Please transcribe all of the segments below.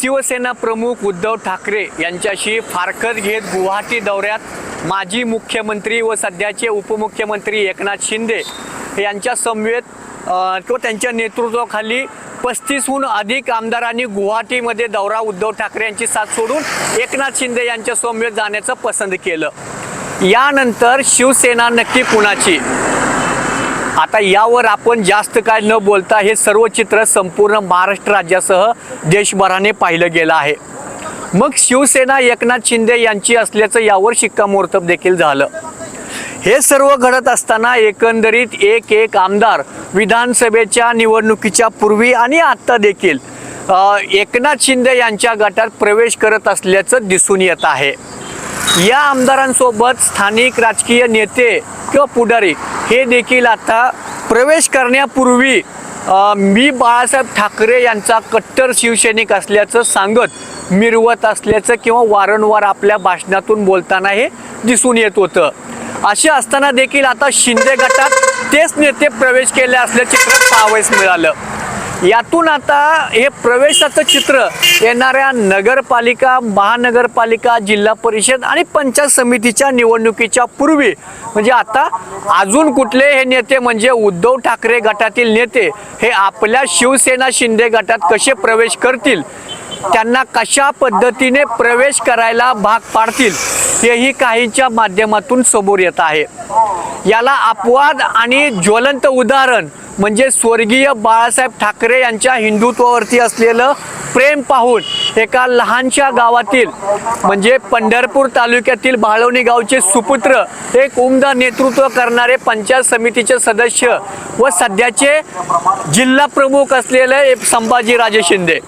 शिवसेना प्रमुख उद्धव ठाकरे यांच्याशी फारकत घेत गुवाहाटी दौऱ्यात माजी मुख्यमंत्री व सध्याचे उपमुख्यमंत्री एकनाथ शिंदे यांच्या समवेत तो किंवा त्यांच्या नेतृत्वाखाली पस्तीसहून अधिक आमदारांनी गुवाहाटीमध्ये दौरा उद्धव ठाकरे यांची साथ सोडून एकनाथ शिंदे यांच्या समवेत जाण्याचं पसंत केलं. यानंतर शिवसेना नक्की कुणाची? आता यावर आपण जास्त काय न बोलता हे सर्व चित्र संपूर्ण महाराष्ट्र राज्यासह देशभराने पाहिलं गेलं आहे. मग शिवसेना एकनाथ शिंदे यांची असल्याचं यावर शिक्कामोर्तब देखील झालं. हे सर्व घडत असताना एकंदरीत एक एक आमदार विधानसभेच्या निवडणुकीच्या पूर्वी आणि आत्ता देखील एकनाथ शिंदे यांच्या गटात प्रवेश करत असल्याचं दिसून येत आहे. या आमदारांसोबत स्थानिक राजकीय नेते किंवा पुढारी हे देखील आता प्रवेश करण्यापूर्वी मी बाळासाहेब ठाकरे यांचा कट्टर शिवसैनिक असल्याचं सांगत मिरवत असल्याचं किंवा वारंवार आपल्या भाषणातून बोलताना हे दिसून येत होतं. असे असताना देखील आता शिंदे गटात तेच नेते प्रवेश केले असल्याचे चित्र पाहावयास मिळालं. यातून आता हे प्रवेशाचं चित्र येणाऱ्या नगरपालिका महानगरपालिका जिल्हा परिषद आणि पंचायत समितीच्या निवडणुकीच्या पूर्वी म्हणजे आता अजून कुठले हे नेते म्हणजे उद्धव ठाकरे गटातील नेते हे आपल्या शिवसेना शिंदे गटात कसे प्रवेश करतील? त्यांना कशा पद्धतीने प्रवेश करायला भाग पाडतील? हेही काहींच्या माध्यमातून समोर येत आहे. याला अपवाद आणि ज्वलंत उदाहरण म्हणजे स्वर्गीय बाळासाहेब ठाकरे यांच्या हिंदुत्वावरती असलेलं प्रेम पाहून एका लहानशा गावातील म्हणजे पंढरपूर तालुक्यातील बाळवणी गावचे सुपुत्र एक उमदा नेतृत्व करणारे पंचायत समितीचे सदस्य व सध्याचे जिल्हा प्रमुख असलेले संभाजीराजे शिंदे.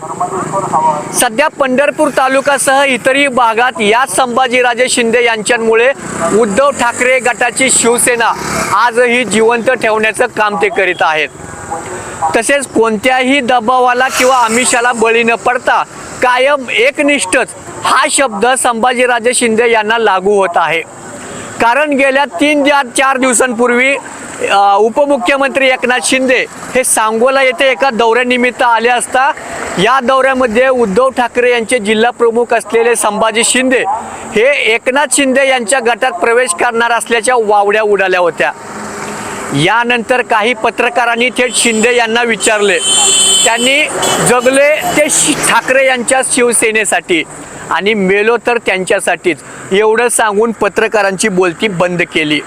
सध्या पंढरपूर तालुक्यासह इतरही भागात याच संभाजीराजे शिंदे यांच्यामुळे उद्धव ठाकरे गटाची शिवसेना आजही जिवंत ठेवण्याचं काम ते करीत आहेत. तसेच कोणत्याही दबावाला किंवा आमिषाला बळी न पडता कायम एकनिष्ठच हा शब्द संभाजीराजे शिंदे यांना लागू होत आहे. कारण गेल्या तीन चार दिवसांपूर्वी उपमुख्यमंत्री एकनाथ शिंदे हे सांगोला येथे एका दौऱ्यानिमित्त आले असता या दौऱ्यामध्ये उद्धव ठाकरे यांचे जिल्हा प्रमुख असलेले संभाजी शिंदे हे एकनाथ शिंदे यांच्या गटात प्रवेश करणार असल्याच्या वावड्या उडाल्या होत्या. यानंतर काही पत्रकारांनी थेट शिंदे यांना विचारले. त्यांनी जगले ते शि- ठाकरे यांच्या शिवसेनेसाठी आणि मेलो तर त्यांच्यासाठीच एवढं सांगून पत्रकारांची बोलती बंद केली.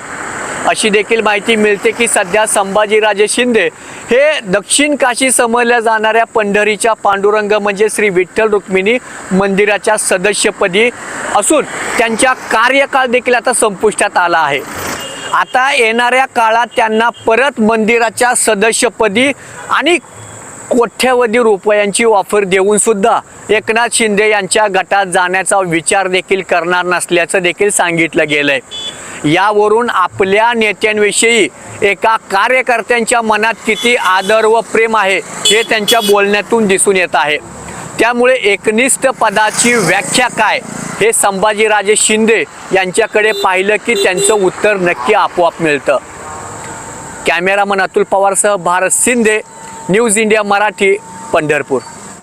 अशी देखील माहिती मिळते की सध्या संभाजीराजे शिंदे हे दक्षिण काशी समजल्या जाणाऱ्या पंढरीच्या पांडुरंग म्हणजे श्री विठ्ठल रुक्मिणी मंदिराच्या सदस्यपदी असून त्यांच्या कार्यकाळ देखील आता संपुष्टात आला आहे. आता येणाऱ्या काळात त्यांना परत मंदिराच्या सदस्यपदी आणि कोट्यवधी रुपयांची ऑफर देऊन सुद्धा एकनाथ शिंदे यांच्या गटात जाण्याचा विचार देखील करणार नसल्याचं देखील सांगितलं गेलंय. यावरून आपल्या नेत्यांविषयी एका कार्यकर्त्यांच्या मनात किती आदर व प्रेम आहे हे त्यांच्या बोलण्यातून दिसून येत आहे. त्यामुळे एकनिष्ठ पदाची व्याख्या काय हे संभाजीराजे शिंदे यांच्याकडे पाहिलं की त्यांचं उत्तर नक्की आपोआप मिळतं. कॅमेरामन अतुल पवारसह भारत शिंदे न्यूज इंडिया मराठी पंढरपूर.